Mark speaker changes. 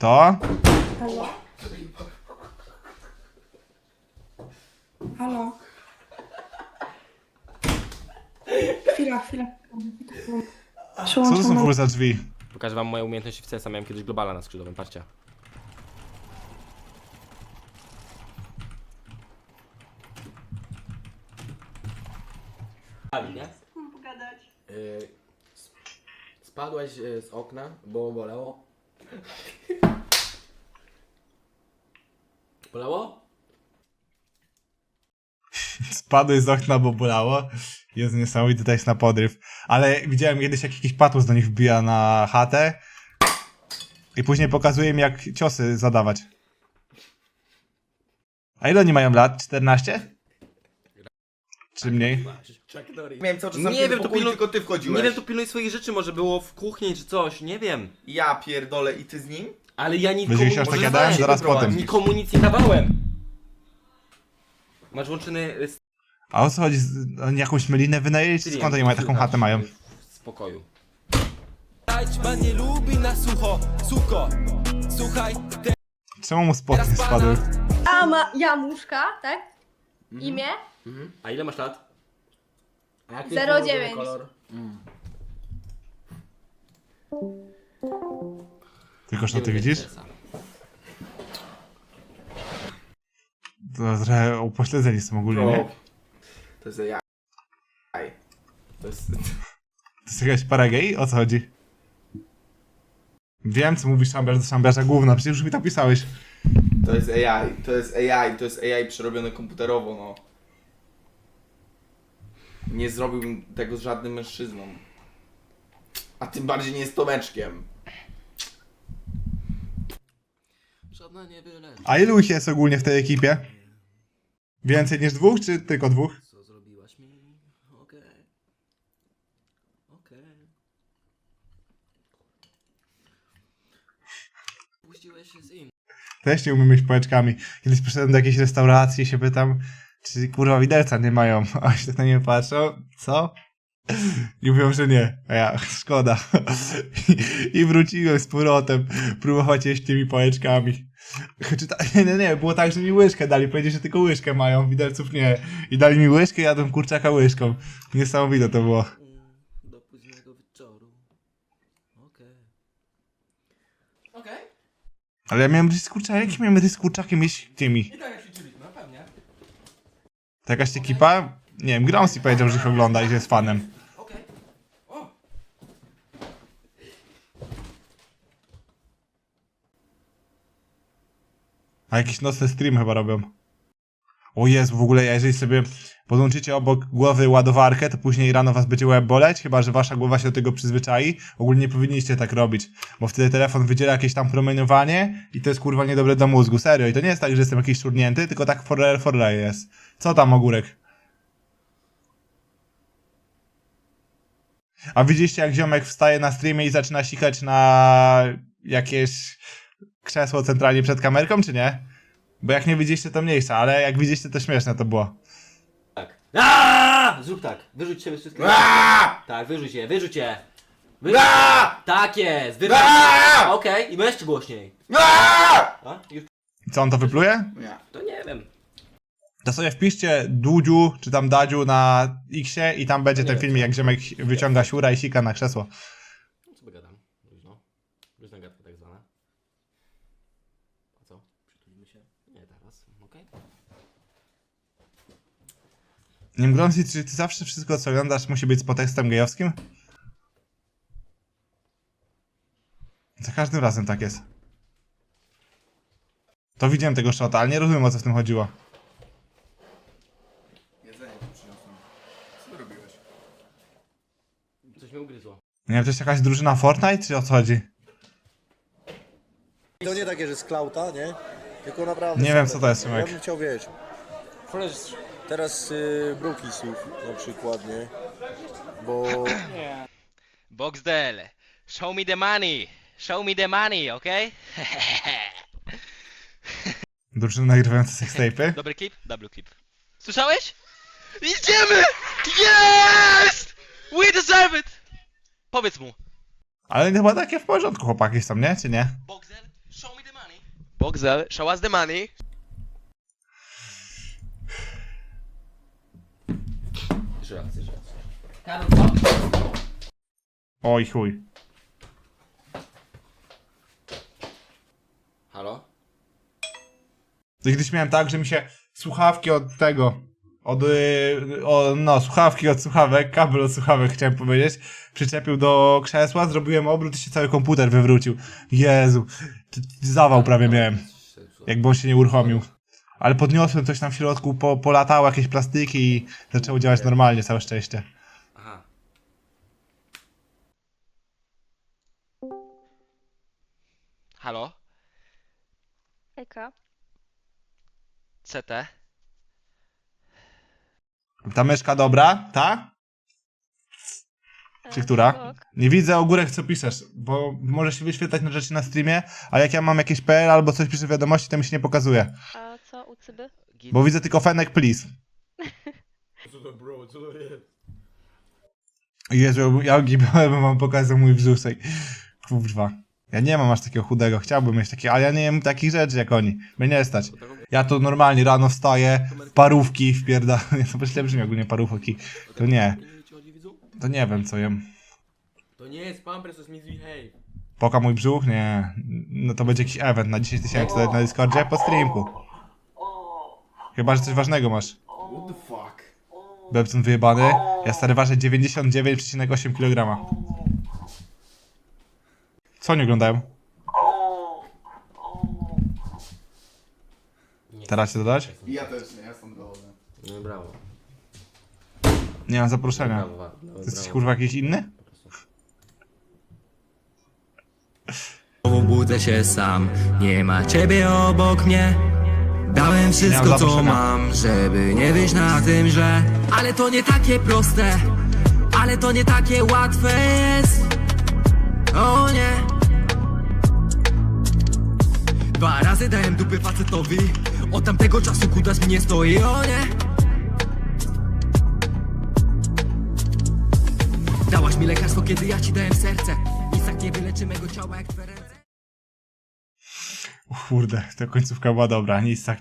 Speaker 1: To?
Speaker 2: Halo? Halo? Chwila, chwila.
Speaker 1: Co to są w
Speaker 2: na...
Speaker 1: ogóle za drzwi?
Speaker 3: Pokażę wam moje umiejętności w CS-a, miałem kiedyś globala na skrzydłowym, patrzcie. Nie? Y, sp- Spadłaś y, z okna, bo bolało? Bolało?
Speaker 1: Spadłeś z okna, bo bolało. Jest niesamowity tekst na podryw. Ale widziałem kiedyś, jak jakiś patus do nich wbija na chatę. I później pokazuje mi, jak ciosy zadawać. A ile oni mają lat? 14? Czy mniej?
Speaker 3: Chuck Norris.
Speaker 4: Miałem cały czas
Speaker 3: Nie wiem, to
Speaker 4: tylko ty wchodziłeś.
Speaker 3: Nie wiem, to pilnuj swoich rzeczy, może było w kuchni czy coś, nie wiem.
Speaker 4: Ja pierdolę i ty z nim?
Speaker 3: Ale ja nikomu,
Speaker 1: Będzie się aż tak
Speaker 3: może
Speaker 1: Zaraz potem.
Speaker 3: nikomu nic nie dawałem. Masz łączyny y, z
Speaker 1: A o co chodzi? Z- Oni jakąś mylinę wynajęli? Czy skąd oni mają taką chatę mają?
Speaker 3: w spokoju.
Speaker 5: Pan nie lubi na sucho, suko Słuchaj,
Speaker 1: Czemu mu spodnie spadły?
Speaker 6: A ma Jamuszka, tak? Imię?
Speaker 3: Mhm. A ile masz lat? A jaki
Speaker 6: 09.
Speaker 3: kolor?
Speaker 1: Tylko że ty
Speaker 3: Nie
Speaker 1: widzisz? To trochę upośledzeni są ogólnie, nie?
Speaker 4: To jest ja. Aj. To jest...
Speaker 1: To jest jakaś para gay? O co chodzi? Wiem, co mówisz szambiarz do szambiarza gówno, przecież już mi to pisałeś.
Speaker 4: To jest AI. To jest AI. To jest AI przerobione komputerowo, no. Nie zrobiłbym tego z żadnym mężczyzną. A tym bardziej nie z Tomeczkiem.
Speaker 3: Żadna nie wyleczy.
Speaker 1: A ilu ich jest ogólnie w tej ekipie? Więcej niż dwóch, czy tylko dwóch?
Speaker 3: Co zrobiłaś mi? Okej. Okej. Puściłeś się z innym.
Speaker 1: Też nie umiem mieć pałeczkami. Kiedyś przyszedłem do jakiejś restauracji i się pytam, czy kurwa widelca nie mają. A się tak na mnie patrzą, co? I mówią, że nie. A ja, szkoda. I, i wróciłem z powrotem próbować jeść tymi pałeczkami. Czy ta, nie, nie, nie, było tak, że mi łyżkę dali. Powiedzieli, że tylko łyżkę mają, widelców nie. I dali mi łyżkę, jadłem kurczaka łyżką. Niesamowite to było.
Speaker 3: Do późnego wieczoru. Okej. Okej.
Speaker 1: Ale ja miałem ryż z kurczakiem, jaki miałem ryż z kurczakiem jeść tymi?
Speaker 3: I tak jak się dzielić, no pewnie.
Speaker 1: To jakaś ekipa? Nie wiem, Gromsy powiedział, że ich ogląda i że jest fanem. A jakiś nocny stream chyba robią. O Jezu, w ogóle jeżeli sobie podłączycie obok głowy ładowarkę, to później rano was będzie łeb boleć, chyba że wasza głowa się do tego przyzwyczai. Ogólnie nie powinniście tak robić, bo wtedy telefon wydziela jakieś tam promieniowanie i to jest kurwa niedobre do mózgu. Serio, i to nie jest tak, że jestem jakiś szurnięty, tylko tak for real, for real jest. Co tam ogórek? A widzieliście jak ziomek wstaje na streamie i zaczyna sikać na jakieś krzesło centralnie przed kamerką, czy nie? Bo jak nie widzieliście, to mniejsza, ale jak widzieliście, to śmieszne to było.
Speaker 3: Tak. Aaaa! Zrób tak. Wyrzuć się wszystkie.
Speaker 4: Aaaa!
Speaker 3: Tak, wyrzuć je, wyrzuć je. Wyrzuć.
Speaker 4: Aaaa!
Speaker 3: Tak jest, wyrzuć.
Speaker 4: Aaaa!
Speaker 3: Okej, i jeszcze głośniej.
Speaker 4: Aaaa!
Speaker 3: A? Już
Speaker 1: co, on to wypluje?
Speaker 4: Nie.
Speaker 3: to nie wiem.
Speaker 1: To sobie wpiszcie Dudziu, czy tam Dadziu na Xie i tam będzie ten filmik, jak ziomek wyciąga siura i sika na krzesło.
Speaker 3: No co by gadam? Luźno. Luźna gadka tak zwana. A co? Przytulimy się? Nie teraz, okej?
Speaker 1: Czy ty zawsze wszystko, co oglądasz, musi być z podtekstem gejowskim? Za każdym razem tak jest. To widziałem tego shota, ale nie rozumiem, o co w tym chodziło.
Speaker 4: Jedzenie ci przyniosłem. Co robiłeś?
Speaker 3: Coś mnie ugryzło.
Speaker 1: Nie wiem, to jest jakaś drużyna Fortnite, czy o co chodzi?
Speaker 7: To nie takie, że z klauta, nie? Tylko naprawdę.
Speaker 1: Nie wiem, co to jest,
Speaker 7: Ja
Speaker 1: Szymek.
Speaker 7: bym chciał wiedzieć. Teraz y, Brookisów na przykład, nie? Bo
Speaker 8: Boxdel, show me the money. Show me the money, okay?
Speaker 1: Drużyna nagrywająca sextape'y?
Speaker 8: Dobry klip? Dobry klip. Słyszałeś? Idziemy! Jest! We deserve it! Powiedz mu.
Speaker 1: Ale chyba takie w porządku chłopaki są, nie? Czy nie?
Speaker 8: Boxdel, Boxel, show us the money.
Speaker 9: Karol, co?
Speaker 1: Oj chuj.
Speaker 9: Halo?
Speaker 1: To Kiedyś miałem tak, że mi się słuchawki od tego, od, y, o, no, słuchawki od słuchawek, kabel od słuchawek chciałem powiedzieć, przyczepił do krzesła, zrobiłem obrót i się cały komputer wywrócił. Jezu, zawał prawie miałem, jakby on się nie uruchomił. Ale podniosłem coś tam w środku, po, polatało jakieś plastiki i zaczęło działać normalnie, całe szczęście.
Speaker 9: Aha.
Speaker 8: Halo?
Speaker 6: Eka.
Speaker 8: CT?
Speaker 1: Ta myszka dobra, ta? Czy która? Nie widzę ogórek, co piszesz, bo może się wyświetlać na rzeczy na streamie, ale jak ja mam jakieś PL albo coś piszę w wiadomości, to mi się nie pokazuje.
Speaker 6: A co u cyby?
Speaker 1: Bo widzę tylko Fenek, please. Jezu, ja bym wam pokazał mój brzuszek. Kurwa. Ja nie mam aż takiego chudego, chciałbym mieć takie, ale ja nie wiem takich rzeczy jak oni. Mnie nie stać. Ja to normalnie rano wstaję, parówki wpierda... Nie, to źle brzmi ogólnie parówki. To nie, to nie wiem co jem.
Speaker 9: To nie jest Pampers, to jest Misbehave.
Speaker 1: Poka mój brzuch? Nie. No to będzie jakiś event na 10 tysięcy na Discordzie po streamku. Chyba, że coś ważnego masz.
Speaker 4: What the fuck?
Speaker 1: Bebcon wyjebany. Ja stary ważę 99,8 kg. Co oni oglądają? Teraz się dodać?
Speaker 4: I ja też nie, ja jestem zadowolony.
Speaker 9: No brawo.
Speaker 1: Nie mam zaproszenia.
Speaker 9: Brawo, brawo,
Speaker 1: Ty jesteś
Speaker 9: brawo.
Speaker 1: kurwa jakiś inny?
Speaker 3: Budzę się sam, nie ma ciebie obok mnie Dałem wszystko co
Speaker 1: zaproszenia.
Speaker 3: mam, żeby nie wyjść na tym źle Ale to nie takie proste, ale to nie takie łatwe jest O nie Dwa razy dałem dupy facetowi. Od tamtego czasu kutas mi nie stoi, o nie. Dałaś mi lekarstwo, kiedy ja ci dałem serce. Nic tak nie wyleczy mego ciała jak twe ręce
Speaker 1: Kurde, ta końcówka była dobra, nic tak